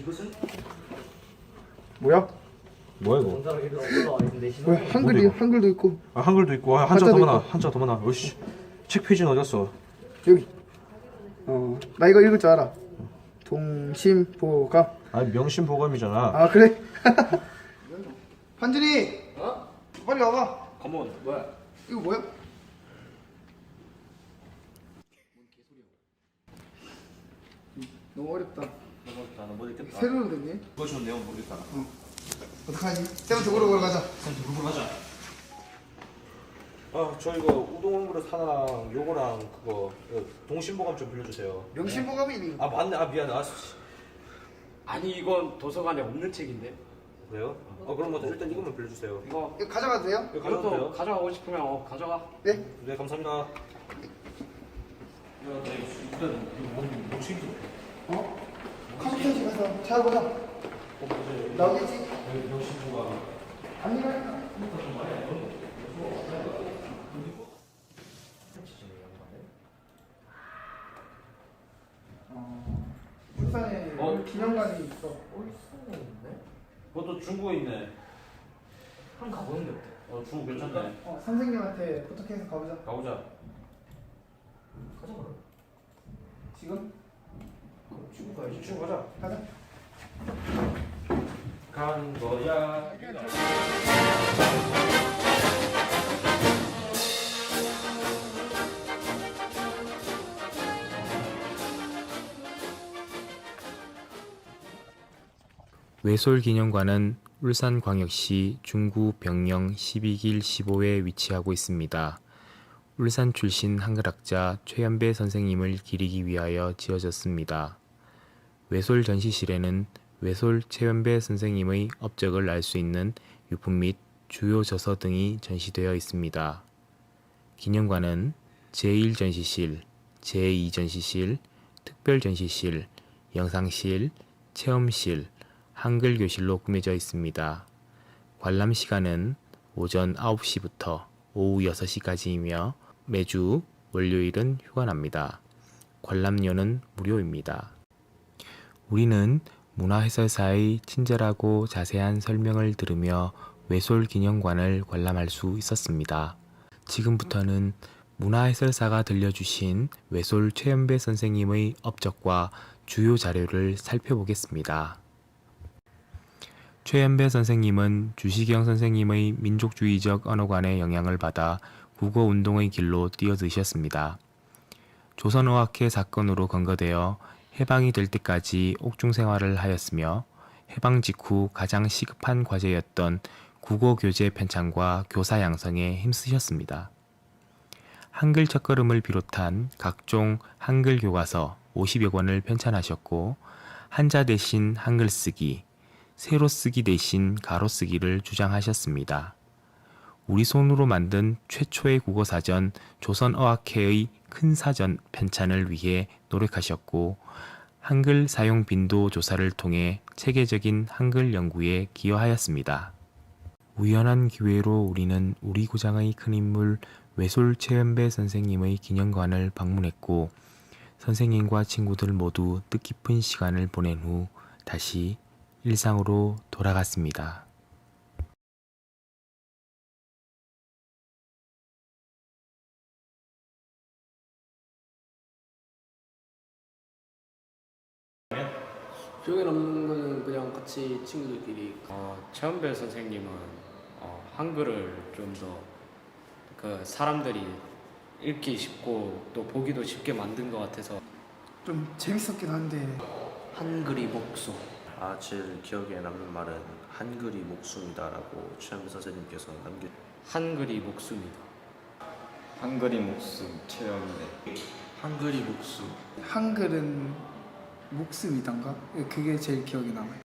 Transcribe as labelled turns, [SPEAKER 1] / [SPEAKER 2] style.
[SPEAKER 1] 이것은
[SPEAKER 2] 뭐야?
[SPEAKER 3] 뭐야 이거?
[SPEAKER 2] 왜 한글이
[SPEAKER 3] 어디가?
[SPEAKER 2] 한글도 있고
[SPEAKER 3] 아 한글도 있고 아, 한자
[SPEAKER 2] 한자도
[SPEAKER 3] 더 많아
[SPEAKER 2] 있고.
[SPEAKER 3] 한자 더 많아 어이씨 책 페이지는 어디 갔어?
[SPEAKER 2] 여기. 어, 나 이거 읽을 줄 알아. 동심보감.
[SPEAKER 3] 아 명심보감이잖아
[SPEAKER 2] 아 그래? 한준이. 어? 빨리 와봐.
[SPEAKER 1] 컴온. 뭐야?
[SPEAKER 2] 이거 뭐야? 너무 어렵다.
[SPEAKER 3] 나는 못 읽겠다
[SPEAKER 2] 새로운 됐니?
[SPEAKER 3] 그거 좀 내용 모르겠다
[SPEAKER 2] 어떡하지? 쌤한테 물어보러 가자.
[SPEAKER 3] 그럼 가자 아저 이거 우동 그릇 하나랑 요거랑 그거 이거 동심보감 좀 빌려주세요
[SPEAKER 2] 명심보감이 있는 거.
[SPEAKER 3] 아 맞네 아 미안해 아 씨.
[SPEAKER 1] 아니 이건 도서관에 없는 책인데.
[SPEAKER 3] 그래요? 어 그럼 뭐 일단 이것만 빌려주세요
[SPEAKER 1] 이거
[SPEAKER 2] 이거 가져가도 돼요?
[SPEAKER 3] 이거 가져도 돼요?
[SPEAKER 1] 이것도 가져가고 싶으면 어 가져가.
[SPEAKER 2] 네.
[SPEAKER 3] 네 감사합니다 야, 나 이거 일단 이거 뭔, 뭔 책이지?
[SPEAKER 2] 어? 컴퓨터실 가서 찾아보자. 나오겠지? 아니라니까. 어, 울산에
[SPEAKER 3] 어?
[SPEAKER 2] 기념관이 있어.
[SPEAKER 3] 그것도 중국에 있네
[SPEAKER 1] 한 가보는 게 어때?
[SPEAKER 3] 어 중국 괜찮네
[SPEAKER 2] 어, 선생님한테 부탁해서 가보자.
[SPEAKER 3] 가보자
[SPEAKER 1] 가자 그럼.
[SPEAKER 2] 지금?
[SPEAKER 1] 지금 가야지.
[SPEAKER 3] 중국 가자
[SPEAKER 2] 가자.
[SPEAKER 3] 간 거야
[SPEAKER 4] 외솔기념관은 울산광역시 중구 병영 12길 15에 위치하고 있습니다. 울산 출신 한글학자 최연배 선생님을 기리기 위하여 지어졌습니다. 외솔 전시실에는 외솔 최연배 선생님의 업적을 알 수 있는 유품 및 주요 저서 등이 전시되어 있습니다. 기념관은 제1전시실, 제2전시실, 특별전시실, 영상실, 체험실, 한글 교실로 꾸며져 있습니다. 관람 시간은 오전 9시부터 오후 6시까지이며 매주 월요일은 휴관합니다. 관람료는 무료입니다. 우리는 문화해설사의 친절하고 자세한 설명을 들으며 외솔 기념관을 관람할 수 있었습니다. 지금부터는 문화해설사가 들려주신 외솔 최연배 선생님의 업적과 주요 자료를 살펴보겠습니다. 최연배 선생님은 주시경 선생님의 민족주의적 언어관의 영향을 받아 국어 운동의 길로 뛰어드셨습니다. 조선어학회 사건으로 건거되어 해방이 될 때까지 옥중 생활을 하였으며 해방 직후 가장 시급한 과제였던 국어 교재 편찬과 교사 양성에 힘쓰셨습니다. 한글 첫걸음을 비롯한 각종 한글 교과서 50여 권을 편찬하셨고 한자 대신 한글 쓰기, 세로 쓰기 대신 가로 쓰기를 주장하셨습니다. 우리 손으로 만든 최초의 국어 사전 조선어학회의 큰 사전 편찬을 위해 노력하셨고 한글 사용 빈도 조사를 통해 체계적인 한글 연구에 기여하였습니다. 우연한 기회로 우리는 우리 고장의 큰 인물 외솔 최연배 선생님의 기념관을 방문했고 선생님과 친구들 모두 뜻깊은 시간을 보낸 후 다시 일상으로 돌아갔습니다.
[SPEAKER 5] 기억에 남는 거는 그냥 같이 친구들끼리.
[SPEAKER 1] 어, 최은배 선생님은 어, 한글을 좀 더 그 사람들이 읽기 쉽고 또 보기도 쉽게 만든 것 같아서.
[SPEAKER 2] 좀 재밌었긴 한데.
[SPEAKER 1] 한글이 목소.
[SPEAKER 6] 아, 제일 기억에 남는 말은 한글이 목숨이다라고 최현배 선생님께서 남겨
[SPEAKER 1] 한글이 목숨이다.
[SPEAKER 7] 한글이 목숨 체험대
[SPEAKER 6] 한글이 목숨.
[SPEAKER 2] 한글은 목숨이던가? 그게 제일 기억에 남아요.